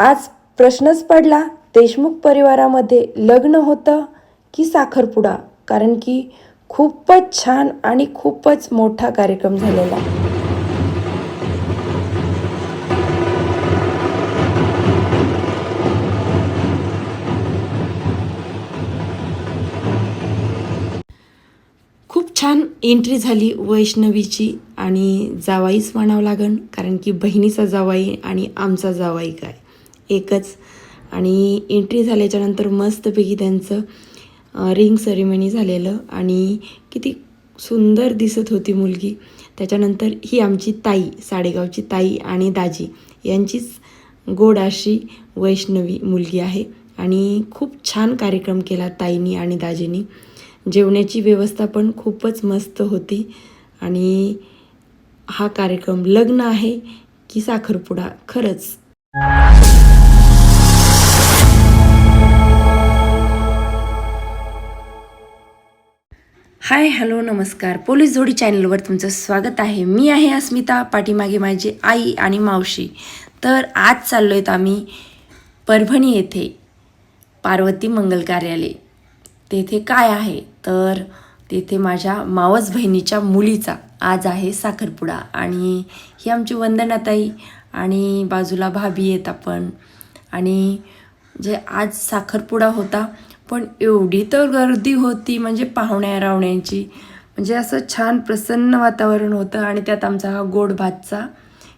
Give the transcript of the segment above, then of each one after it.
आज प्रश्नच पडला. देशमुख परिवारामध्ये लग्न होतं की साखरपुडा? कारण की खूपच छान आणि खूपच मोठा कार्यक्रम झालेला. खूप छान एंट्री झाली वैष्णवीची आणि जावाईच म्हणावं लागन कारण की बहिणीचा जावाई आणि आमचा जावाई काय? एकच. आणि एंट्री झाल्याच्यानंतर मस्तपैकी त्यांचं रिंग सेरेमनी झालेलं. आणि किती सुंदर दिसत होती मुलगी. त्याच्यानंतर ही आमची ताई साडेगावची ताई आणि दाजी यांचीच गोड अशी वैष्णवी मुलगी आहे. आणि खूप छान कार्यक्रम केला ताईनी आणि दाजीनी. जेवण्याची व्यवस्था पण खूपच मस्त होती. आणि हा कार्यक्रम लग्न आहे की साखरपुडा? खरंच. हाय हॅलो नमस्कार. पोलीस जोडी चॅनलवर तुमचं स्वागत आहे. मी आहे अस्मिता पाठीमागे माझी आई आणि मावशी. तर आज चाललो आहेत आम्ही परभणी येथे पार्वती मंगल कार्यालय. तेथे काय आहे? तर तेथे माझ्या मावस बहिणीच्या मुलीचा आज आहे साखरपुडा आणि ही आमची वंदनाताई आणि बाजूला भाभी आहेत आपण. आणि जे आज साखरपुडा होता पण एवढी तर गर्दी होती म्हणजे पाहुण्या रावण्यांची. म्हणजे असं छान प्रसन्न वातावरण होतं आणि त्यात आमचा हा गोड भातचा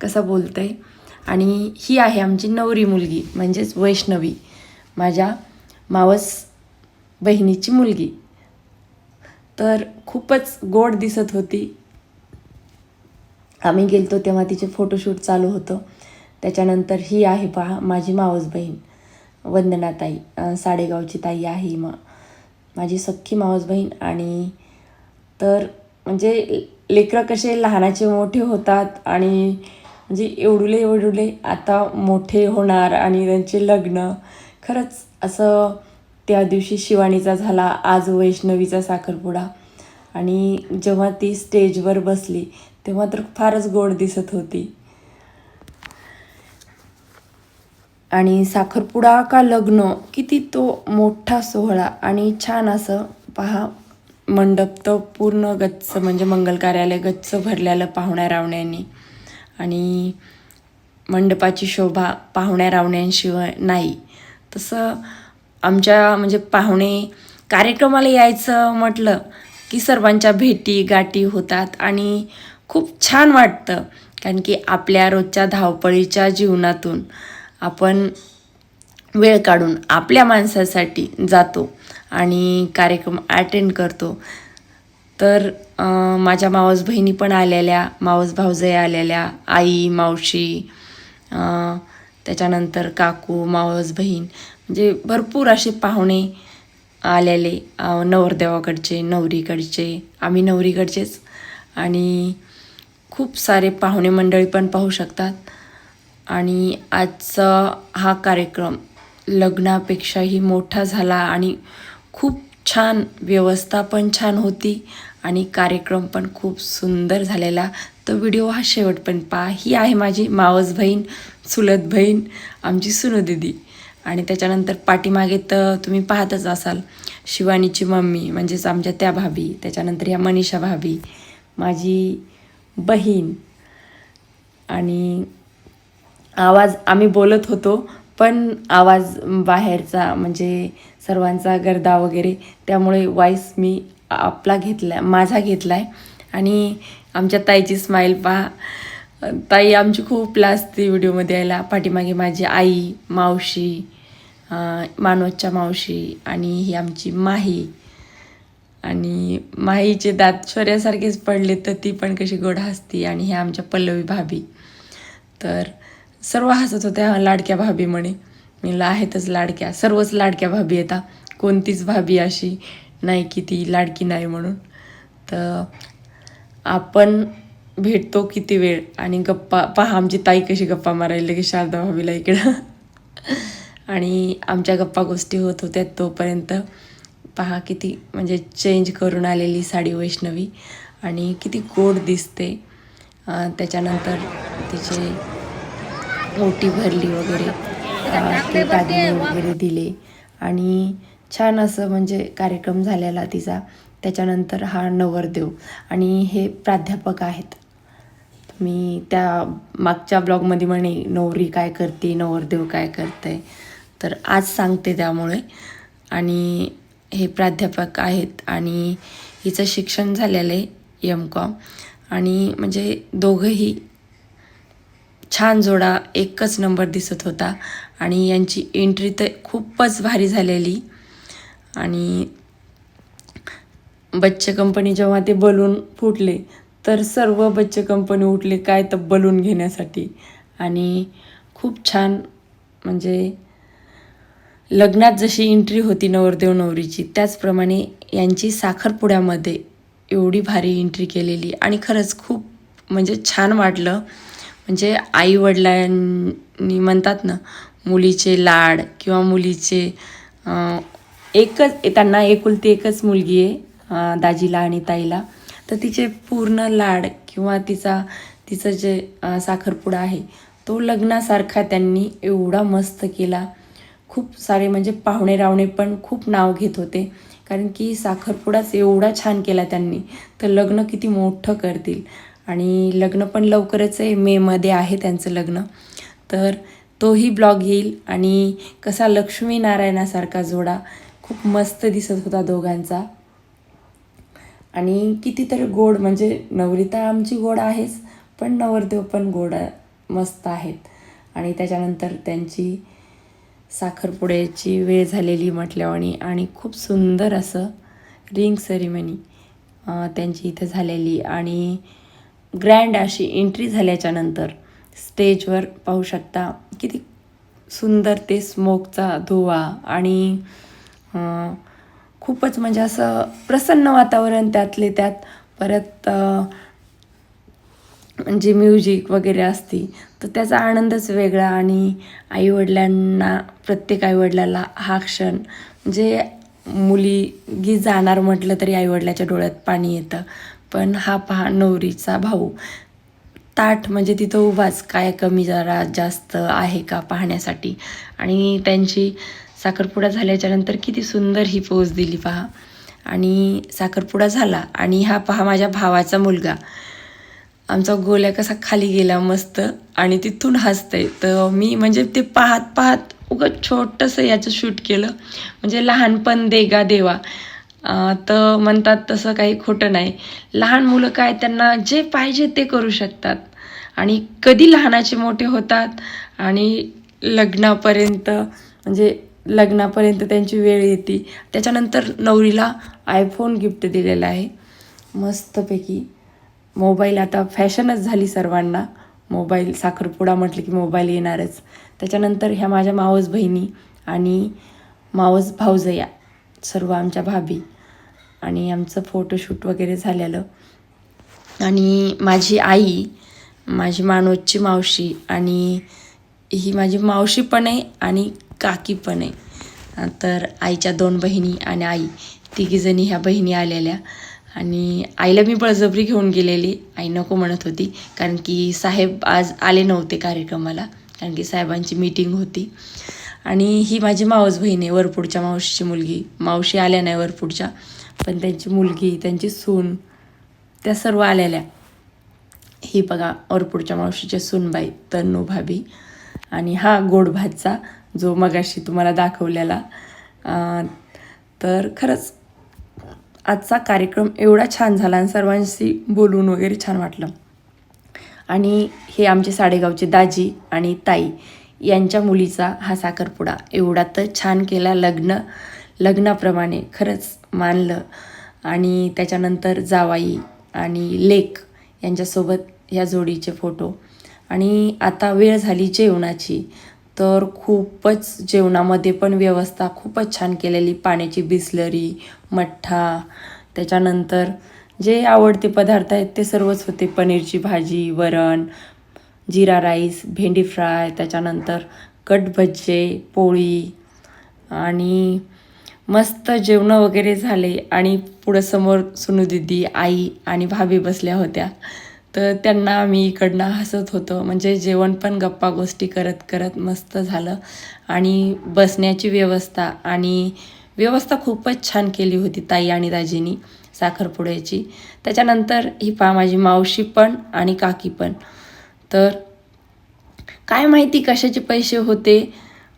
कसा बोलतंय? आणि ही आहे आमची नवरी मुलगी म्हणजेच वैष्णवी माझ्या मावस बहिणीची मुलगी. तर खूपच गोड दिसत होती. आम्ही गेलतो तेव्हा तिचे फोटोशूट चालू होतं. त्याच्यानंतर ही आहे पहा माझी मावस बहीण. वंदनाताई साडेगावची ताई आहे म. माझी सख्खी मावस बहीण आणि तर म्हणजे लेकरं कसे लहानाचे मोठे होतात आणि म्हणजे एवढुले एवढुले आता मोठे होणार आणि त्यांचे लग्न. खरंच असं त्या दिवशी शिवानीचा झाला आज वैष्णवीचा साखरपुडा. आणि जेव्हा ती स्टेजवर बसली तेव्हा तर फारच गोड दिसत होती. आणि साखरपुडा का लग्न किती तो मोठा सोहळा आणि छान असं पहा मंडप तर पूर्ण गच्च म्हणजे मंगल कार्यालय गच्च भरलेलं पाहुण्या रावण्यांनी. आणि मंडपाची शोभा पाहुण्या रावण्यांशिवाय नाही. तसं आमच्या म्हणजे पाहुणे कार्यक्रमाला यायचं म्हटलं की सर्वांच्या भेटी गाठी होतात आणि खूप छान वाटतं. कारण की आपल्या रोजच्या धावपळीच्या जीवनातून आपण वेळ काढून आपल्या माणसासाठी जातो आणि कार्यक्रम अटेंड करतो. तर माझ्या मावस बहिणी पण आलेल्या मावस भाऊजय आलेल्या आई मावशी त्याच्यानंतर काकू मावस बहीण म्हणजे भरपूर असे पाहुणे आलेले नवरदेवाकडचे नवरीकडचे आम्ही नवरीकडचेच आणि खूप सारे पाहुणे मंडळी पण पाहू शकतात. आणि आजचा हा कार्यक्रम लग्नापेक्षाही मोठा झाला आणि खूप छान व्यवस्था पण छान होती आणि कार्यक्रम पण खूप सुंदर झालेला. तो व्हिडिओ हा शेवट पण पहा. ही आहे माझी मावस बहीण चुलत बहीण आमची सुनो दिदी. आणि त्याच्यानंतर पाठीमागे तर तुम्ही पाहतच असाल शिवानीची मम्मी म्हणजेच आमच्या त्या भाभी त्याच्यानंतर ह्या मनीषा भाभी माझी बहीण आणि आवाज आम्ही बोलत होतो पण आवाज बाहेरचा म्हणजे सर्वांचा गर्दा वगैरे त्यामुळे वॉईस मी आपला घेतला माझा घेतला आहे आणि आमच्या ताईची स्माईल पहा. ताई आमची खूप लाजते व्हिडिओमध्ये यायला. पाठीमागे माझी आई मावशी मानवच्या मावशी आणि ही आमची माही. आणि माहीचे दात शौर्यासारखेच पडले तर ती पण कशी गोड हसती आणि ह्या आमच्या पल्लवी भाभी. तर सर्व हसत होत्या लाडक्या भाभी म्हणे. मी म्हणलं आहेतच लाडक्या सर्वच लाडक्या भाभी येतात कोणतीच भाभी अशी नाही की ती लाडकी नाही म्हणून. तर आपण भेटतो किती वेळ आणि गप्पा पहा आमची ताई कशी गप्पा मारायला की शारदा भाभीला इकडं. आणि आमच्या गप्पा गोष्टी होत होत्या तोपर्यंत पहा किती म्हणजे चेंज करून आलेली साडी वैष्णवी. आणि किती गोड दिसते. त्याच्यानंतर तिचे ओटी भरली वगैरे ते दागिने वगैरे दिले. आणि छान असं म्हणजे कार्यक्रम झालेला तिचा. त्याच्यानंतर हा नवरदेव. आणि हे प्राध्यापक आहेत. मी त्या मागच्या ब्लॉगमध्ये म्हणे नवरी काय करते नवरदेव काय करते तर आज सांगते त्यामुळे. आणि हे प्राध्यापक आहेत आणि हिचं शिक्षण झालेलं आहे एम कॉम आणि म्हणजे दोघंही छान जोडा एकच नंबर दिसत होता. आणि यांची एंट्री तर खूपच भारी झालेली. आणि बच्चे कंपनी जेव्हा ते बलून फुटले तर सर्व बच्चे कंपनी उठले काय तर बलून घेण्यासाठी. आणि खूप छान म्हणजे लग्नात जशी एंट्री होती नवरदेव नवरीची त्याचप्रमाणे यांची साखरपुड्यामध्ये एवढी भारी एंट्री केलेली. आणि खरंच खूप म्हणजे छान वाटलं. म्हणजे आईवडिलांनी म्हणतात ना मुलीचे लाड किंवा मुलीचे एकच त्यांना एकुलती एकच मुलगी आहे दाजीला आणि ताईला. तर तिचे पूर्ण लाड किंवा तिचा तिचं जे साखरपुडा आहे तो लग्नासारखा त्यांनी एवढा मस्त केला. खूप सारे म्हणजे पाहुणे रावणे पण खूप नाव घेत होते. कारण की साखरपुडाच एवढा छान केला त्यांनी. तर लग्न किती मोठं करतील. आणि लग्न पण लवकरच आहे मेमध्ये आहे त्यांचं लग्न. तर तोही ब्लॉग येईल आणि कसा लक्ष्मीनारायणासारखा जोडा खूप मस्त दिसत होता दोघांचा. आणि कितीतरी गोड म्हणजे नवरी तर आमची गोड आहेच पण नवरदेव पण गोड मस्त आहेत. आणि त्याच्यानंतर त्यांची साखरपुड्याची वेळ झालेली म्हटल्यावणी आणि खूप सुंदर असं रिंग सेरिमनी त्यांची इथं झालेली. आणि ग्रँड अशी एंट्री झाल्याच्यानंतर स्टेजवर पाहू शकता किती सुंदर ते स्मोकचा धुवा आणि खूपच म्हणजे असं प्रसन्न वातावरण त्यातले त्यात. परत जे म्युझिक वगैरे असती तर त्याचा आनंदच वेगळा आणि आईवडिलांना प्रत्येक आईवडिलाला हा क्षण. म्हणजे मुलगी जाणार म्हटलं तरी आईवडिलाच्या डोळ्यात पाणी येतं. पण हा पहा नवरीचा भाऊ. ताठ म्हणजे तिथं उभाच काय कमी जरा जास्त आहे का पाहण्यासाठी? आणि त्यांची साखरपुडा झाल्याच्यानंतर किती सुंदर ही पोज दिली पहा. आणि साखरपुडा झाला आणि हा पहा माझ्या भावाचा मुलगा. आमचा गोल्या कसा खाली गेला मस्त आणि तिथून हसतंय. तर मी म्हणजे ते पाहत पाहत उगं छोटंसं याचं शूट केलं. म्हणजे लहानपण देगा देवा. तर म्हणतात तसं काही खोटं नाही. लहान मुलं काय त्यांना जे पाहिजे ते करू शकतात. आणि कधी लहानाचे मोठे होतात आणि लग्नापर्यंत म्हणजे लग्नापर्यंत त्यांची वेळ येते. त्याच्यानंतर नवरीला आयफोन गिफ्ट दिलेला आहे. मस्तपैकी. मोबाईल आता फॅशनच झाली सर्वांना. मोबाईल साखरपुडा म्हटलं की मोबाईल येणारच. त्याच्यानंतर ह्या माझ्या मावस बहिणी आणि मावस भाऊजया सर्व आमच्या भाभी. आणि आमचं फोटोशूट वगैरे झालेलं. आणि माझी आई माझी मानोजची मावशी आणि ही माझी मावशी पण आहे आणि काकी पण आहे. तर आईच्या दोन बहिणी आणि आई तिघीजणी ह्या बहिणी आलेल्या. आणि आईला मी बळजबरी घेऊन गेलेली. आई नको म्हणत होती कारण की साहेब आज आले नव्हते कार्यक्रमाला कारण की साहेबांची मीटिंग होती. आणि ही माझी मावस बहीण आहे वरपूडच्या मावशीची मुलगी. मावशी आल्या नाही वरपूडच्या. पण त्यांची मुलगी त्यांची सून त्या सर्व आलेल्या. ही बघा वरपुडच्या मावशीच्या सूनबाई तन्नू भाभी. आणि हा गोड भातचा जो मगाशी तुम्हाला दाखवलेला. तर खरंच आजचा कार्यक्रम एवढा छान झाला आणि सर्वांशी बोलून वगैरे छान वाटलं. आणि हे आमचे साडेगावचे दाजी आणि ताई यांच्या मुलीचा हा साखरपुडा एवढा तर छान केला लग्न लग्नाप्रमाणे. खरंच मानलं. आणि त्याच्यानंतर जावाई आणि लेक यांच्यासोबत ह्या जोडीचे फोटो. आणि आता वेळ झाली जेवणाची तर खूपच जेवणामध्ये पण व्यवस्था खूपच छान केलेली. पाण्याची बिसलरी मठ्ठा त्याच्यानंतर जे आवडते पदार्थ आहेत ते सर्वच होते. पनीरची भाजी वरण जिरा राईस भेंडी फ्राय त्याच्यानंतर कटभज्जे पोळी आणि मस्त जेवणं वगैरे झाले आणि पुढं समोर सुनू दिदी आई आणि भाभी बसल्या होत्या. तर त्यांना आम्ही इकडनं हसत होतो. म्हणजे जेवण पण गप्पा गोष्टी करत करत मस्त झालं. आणि बसण्याची व्यवस्था आणि व्यवस्था खूपच छान केली होती ताई आणि दाजीनी साखरपुड्याची. त्याच्यानंतर ही पा माझी मावशी पण आणि काकी पण. तर काय माहिती कशाचे पैसे होते?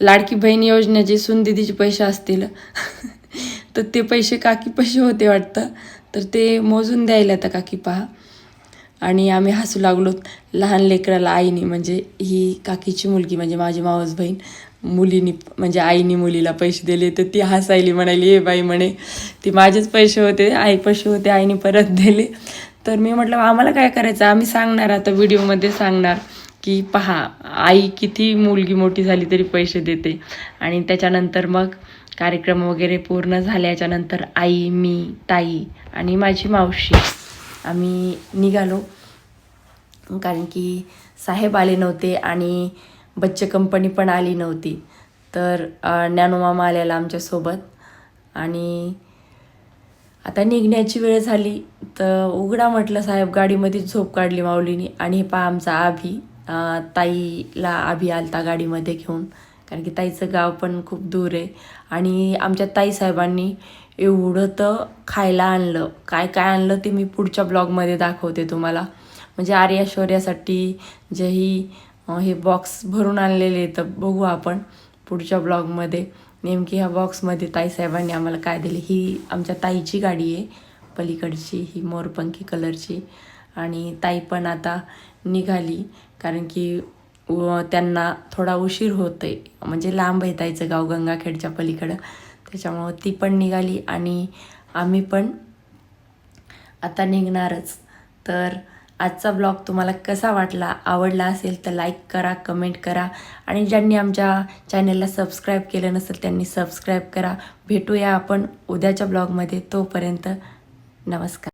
लाडकी बहीण योजनेचे सुनदिदीचे पैसे असतील तर ते पैसे काकी पैसे होते वाटतं. तर ते मोजून द्यायला आता काकी पहा. आणि आम्ही हसू लागलो. लहान लेकराला आईने म्हणजे ही काकीची मुलगी म्हणजे माझी मावस बहीण मुलीनी म्हणजे आईने मुलीला पैसे दिले तर ती हसायली म्हणाली ए बाई म्हणे ती माझेच पैसे होते आई पैसे होते आईने परत दिले. तर मी म्हटलं आम्हाला काय करायचं? आम्ही सांगणार आता व्हिडिओमध्ये सांगणार. की पहा आई किती मुलगी मोठी झाली तरी पैसे देते. आणि त्याच्यानंतर मग कार्यक्रम वगैरे पूर्ण झाल्याच्यानंतर आई मी ताई आणि माझी मावशी आम्ही निघालो. कारण की साहेब आले नव्हते आणि बच्चे कंपनी पण आली नव्हती. तर ज्ञानोमामा आलेला आमच्यासोबत आणि आता निघण्याची वेळ झाली. तर उघडा म्हटलं साहेब गाडीमध्ये झोप काढली माऊलीनी आणि हे पहा आमचा आभी ताईला आभी आलता गाडीमध्ये घेऊन. कारण की ताईचं गाव पण खूप दूर आहे. आणि आमच्या ताईसाहेबांनी एवढं तर खायला आणलं. काय काय आणलं ते मी पुढच्या ब्लॉगमध्ये दाखवते तुम्हाला. म्हणजे आर्या शौर्यासाठी जेही हे बॉक्स भरून आणलेले तर बघू आपण पुढच्या ब्लॉगमध्ये नेमकी ह्या बॉक्समध्ये ताईसाहेबांनी आम्हाला काय दिले. ही आमच्या ताईची गाडी आहे. पलीकडची ही मोरपंखी कलरची आणि ताई पण आता निघाली. कारण की व त्यांना थोडा उशीर होतोय. म्हणजे लांब आहे ताईचं गाव गंगाखेडच्या पलीकडं. त्याच्यामुळं ती पण निघाली आणि आम्ही पण आता निघणारच. तर आजचा ब्लॉग तुम्हाला कसा वाटला आवडला असेल तर लाईक करा कमेंट करा. आणि ज्यांनी आमच्या चॅनलला सबस्क्राईब केलं नसेल त्यांनी सबस्क्राईब करा. भेटूया आपण उद्याच्या ब्लॉगमध्ये. तोपर्यंत नमस्कार.